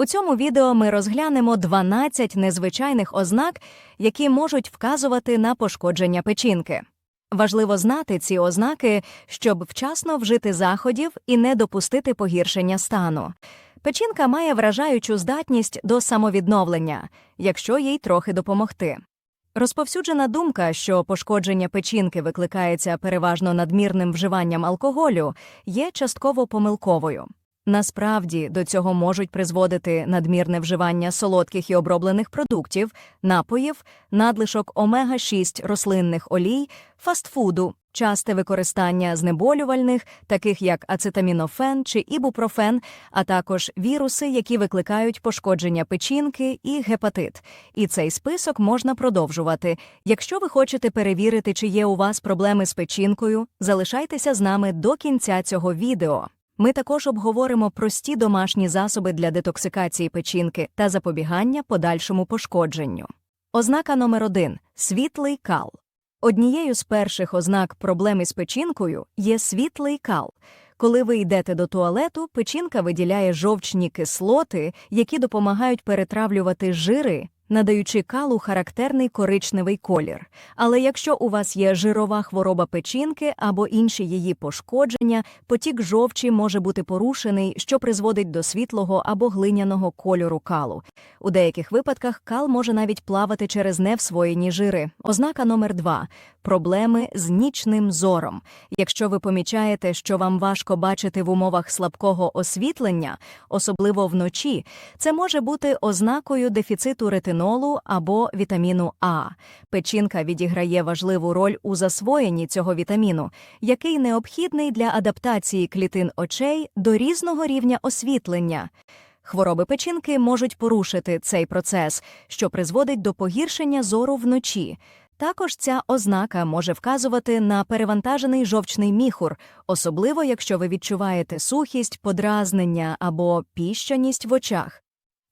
У цьому відео ми розглянемо 12 незвичайних ознак, які можуть вказувати на пошкодження печінки. Важливо знати ці ознаки, щоб вчасно вжити заходів і не допустити погіршення стану. Печінка має вражаючу здатність до самовідновлення, якщо їй трохи допомогти. Розповсюджена думка, що пошкодження печінки викликається переважно надмірним вживанням алкоголю, є частково помилковою. Насправді до цього можуть призводити надмірне вживання солодких і оброблених продуктів, напоїв, надлишок омега-6 рослинних олій, фастфуду, часте використання знеболювальних, таких як ацетамінофен чи ібупрофен, а також віруси, які викликають пошкодження печінки і гепатит. І цей список можна продовжувати. Якщо ви хочете перевірити, чи є у вас проблеми з печінкою, залишайтеся з нами до кінця цього відео. Ми також обговоримо прості домашні засоби для детоксикації печінки та запобігання подальшому пошкодженню. Ознака номер 1 світлий кал. Однією з перших ознак проблеми з печінкою є світлий кал. Коли ви йдете до туалету, печінка виділяє жовчні кислоти, які допомагають перетравлювати жири, надаючи калу характерний коричневий колір. Але якщо у вас є жирова хвороба печінки або інші її пошкодження, потік жовчі може бути порушений, що призводить до світлого або глиняного кольору калу. У деяких випадках кал може навіть плавати через невсвоєні жири. Ознака номер 2 проблеми з нічним зором. Якщо ви помічаєте, що вам важко бачити в умовах слабкого освітлення, особливо вночі, це може бути ознакою дефіциту ретинолу або вітаміну А. Печінка відіграє важливу роль у засвоєнні цього вітаміну, який необхідний для адаптації клітин очей до різного рівня освітлення. Хвороби печінки можуть порушити цей процес, що призводить до погіршення зору вночі. Також ця ознака може вказувати на перевантажений жовчний міхур, особливо якщо ви відчуваєте сухість, подразнення або піщаність в очах.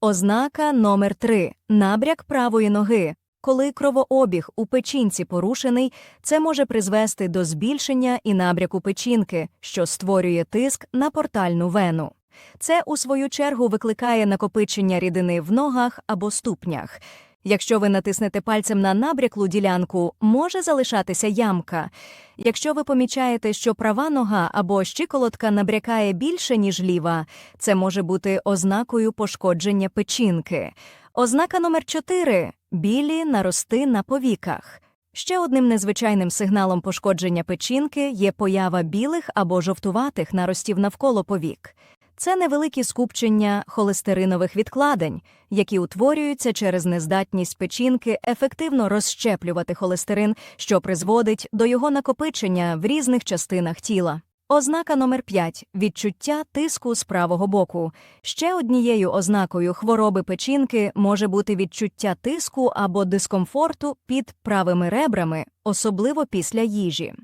Ознака номер 3 набряк правої ноги. Коли кровообіг у печінці порушений, це може призвести до збільшення і набряку печінки, що створює тиск на портальну вену. Це, у свою чергу, викликає накопичення рідини в ногах або ступнях. Якщо ви натиснете пальцем на набряклу ділянку, може залишатися ямка. Якщо ви помічаєте, що права нога або щиколотка набрякає більше, ніж ліва, це може бути ознакою пошкодження печінки. Ознака номер 4 білі нарости на повіках. Ще одним незвичайним сигналом пошкодження печінки є поява білих або жовтуватих наростів навколо повік. Це невеликі скупчення холестеринових відкладень, які утворюються через нездатність печінки ефективно розщеплювати холестерин, що призводить до його накопичення в різних частинах тіла. Ознака номер 5 відчуття тиску з правого боку. Ще однією ознакою хвороби печінки може бути відчуття тиску або дискомфорту під правими ребрами, особливо після їжі.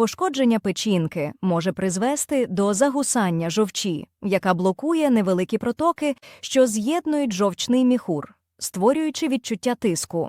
Пошкодження печінки може призвести до загусання жовчі, яка блокує невеликі протоки, що з'єднують жовчний міхур, створюючи відчуття тиску.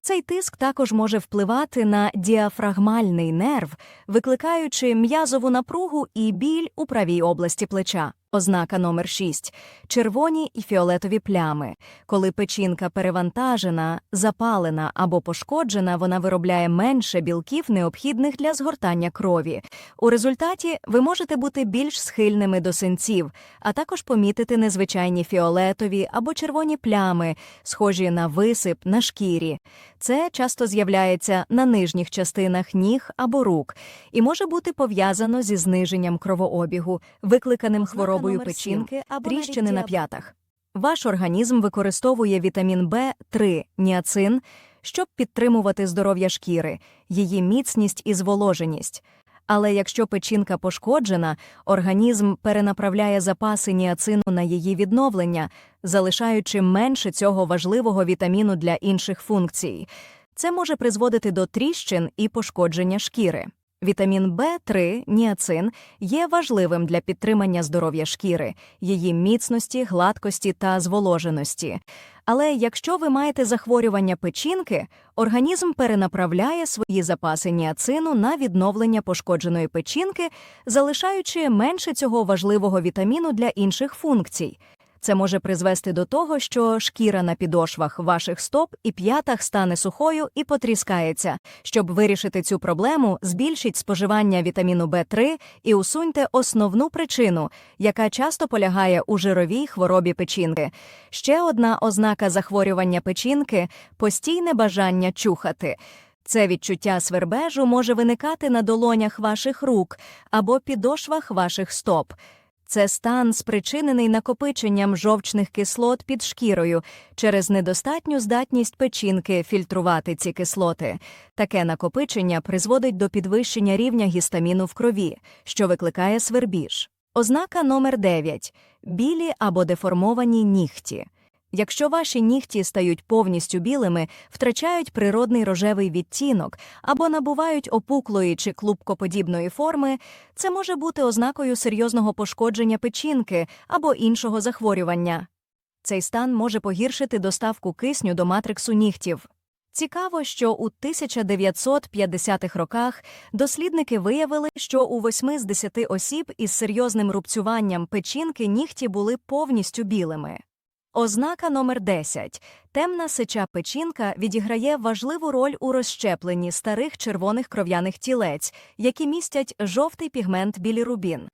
Цей тиск також може впливати на діафрагмальний нерв, викликаючи м'язову напругу і біль у правій області плеча. Ознака номер 6 червоні і фіолетові плями. Коли печінка перевантажена, запалена або пошкоджена, вона виробляє менше білків, необхідних для згортання крові. У результаті ви можете бути більш схильними до синців, а також помітити незвичайні фіолетові або червоні плями, схожі на висип на шкірі. Це часто з'являється на нижніх частинах ніг або рук і може бути пов'язано зі зниженням кровообігу, викликаним хворобою печінки Або тріщини на п'ятах. Ваш організм використовує вітамін В3 ніацин, щоб підтримувати здоров'я шкіри, її міцність і зволоженість. Але якщо печінка пошкоджена, організм перенаправляє запаси ніацину на її відновлення, залишаючи менше цього важливого вітаміну для інших функцій. Це може призводити до тріщин і пошкодження шкіри. Вітамін В3, ніацин, є важливим для підтримання здоров'я шкіри, її міцності, гладкості та зволоженості. Але якщо ви маєте захворювання печінки, організм перенаправляє свої запаси ніацину на відновлення пошкодженої печінки, залишаючи менше цього важливого вітаміну для інших функцій. Це може призвести до того, що шкіра на підошвах ваших стоп і п'ятах стане сухою і потріскається. Щоб вирішити цю проблему, збільшіть споживання вітаміну В3 і усуньте основну причину, яка часто полягає у жировій хворобі печінки. Ще одна ознака захворювання печінки постійне бажання чухати. Це відчуття свербежу може виникати на долонях ваших рук або підошвах ваших стоп. Це стан, спричинений накопиченням жовчних кислот під шкірою через недостатню здатність печінки фільтрувати ці кислоти. Таке накопичення призводить до підвищення рівня гістаміну в крові, що викликає свербіж. Ознака номер 9. білі або деформовані нігті. Якщо ваші нігті стають повністю білими, втрачають природний рожевий відтінок або набувають опуклої чи клубкоподібної форми, це може бути ознакою серйозного пошкодження печінки або іншого захворювання. Цей стан може погіршити доставку кисню до матриксу нігтів. Цікаво, що у 1950-х роках дослідники виявили, що у 8 з 10 осіб із серйозним рубцюванням печінки нігті були повністю білими. Ознака номер 10. Темна сича печінка відіграє важливу роль у розщепленні старих червоних кров'яних тілець, які містять жовтий пігмент білірубін.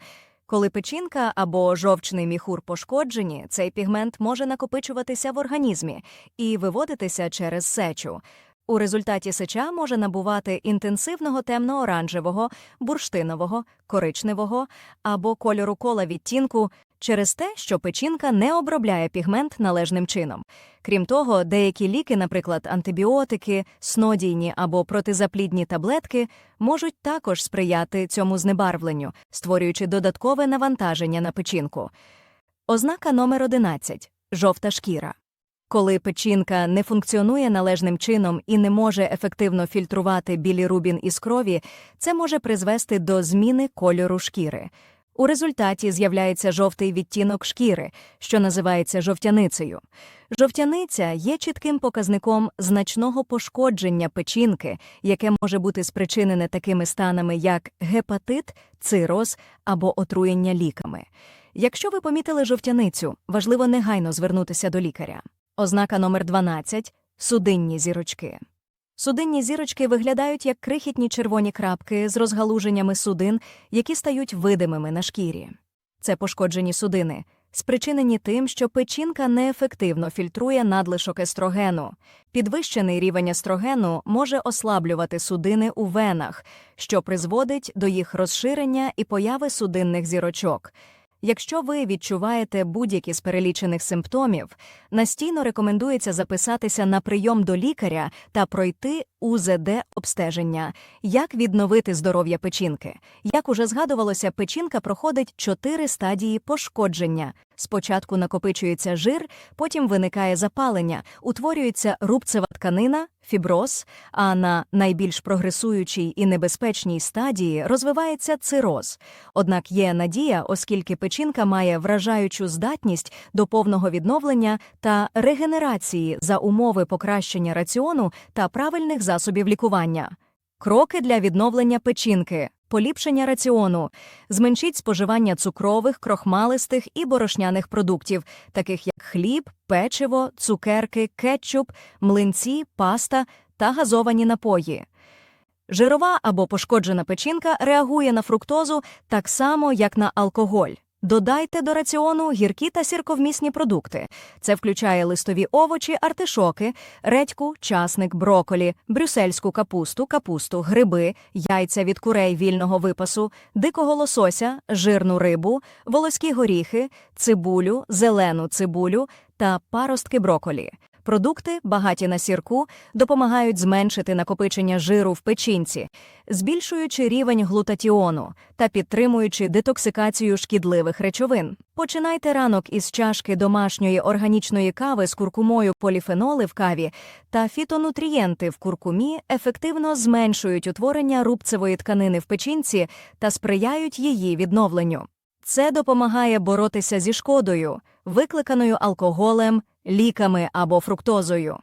Коли печінка або жовчний міхур пошкоджені, цей пігмент може накопичуватися в організмі і виводитися через сечу. У результаті сеча може набувати інтенсивного темно-оранжевого, бурштинового, коричневого або кольору кола відтінку через те, що печінка не обробляє пігмент належним чином. Крім того, деякі ліки, наприклад, антибіотики, снодійні або протизаплідні таблетки, можуть також сприяти цьому знебарвленню, створюючи додаткове навантаження на печінку. Ознака номер 11. жовта шкіра. Коли печінка не функціонує належним чином і не може ефективно фільтрувати білірубін із крові, це може призвести до зміни кольору шкіри. У результаті з'являється жовтий відтінок шкіри, що називається жовтяницею. Жовтяниця є чітким показником значного пошкодження печінки, яке може бути спричинене такими станами, як гепатит, цироз або отруєння ліками. Якщо ви помітили жовтяницю, важливо негайно звернутися до лікаря. Ознака номер 12 – судинні зірочки. Судинні зірочки виглядають як крихітні червоні крапки з розгалуженнями судин, які стають видимими на шкірі. Це пошкоджені судини, спричинені тим, що печінка неефективно фільтрує надлишок естрогену. Підвищений рівень естрогену може ослаблювати судини у венах, що призводить до їх розширення і появи судинних зірочок. Якщо ви відчуваєте будь-які з перелічених симптомів, настійно рекомендується записатися на прийом до лікаря та пройти УЗД-обстеження, як відновити здоров'я печінки. Як уже згадувалося, печінка проходить чотири стадії пошкодження. Спочатку накопичується жир, потім виникає запалення, утворюється рубцева тканина, фіброз, а на найбільш прогресуючій і небезпечній стадії розвивається цироз. Однак є надія, оскільки печінка має вражаючу здатність до повного відновлення та регенерації за умови покращення раціону та правильних засобів лікування. Кроки для відновлення печінки. Поліпшення раціону, зменшіть споживання цукрових, крохмалистих і борошняних продуктів, таких як хліб, печиво, цукерки, кетчуп, млинці, паста та газовані напої. Жирова або пошкоджена печінка реагує на фруктозу так само, як на алкоголь. Додайте до раціону гіркі та сірковмісні продукти. Це включає листові овочі, артишоки, редьку, часник, броколі, брюссельську капусту, капусту, гриби, яйця від курей вільного випасу, дикого лосося, жирну рибу, волоські горіхи, цибулю, зелену цибулю та паростки броколі. Продукти, багаті на сірку, допомагають зменшити накопичення жиру в печінці, збільшуючи рівень глутатіону та підтримуючи детоксикацію шкідливих речовин. Починайте ранок із чашки домашньої органічної кави з куркумою поліфеноли в каві та фітонутрієнти в куркумі ефективно зменшують утворення рубцевої тканини в печінці та сприяють її відновленню. Це допомагає боротися зі шкодою, викликаною алкоголем, ліками або фруктозою.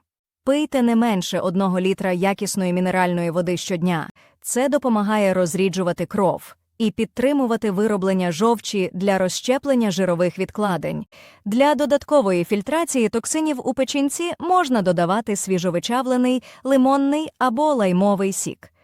Пийте не менше одного літра якісної мінеральної води щодня. Це допомагає розріджувати кров, і підтримувати вироблення жовчі для розщеплення жирових відкладень. Для додаткової фільтрації токсинів у печінці можна додавати свіжовичавлений лимонний або лаймовий сік.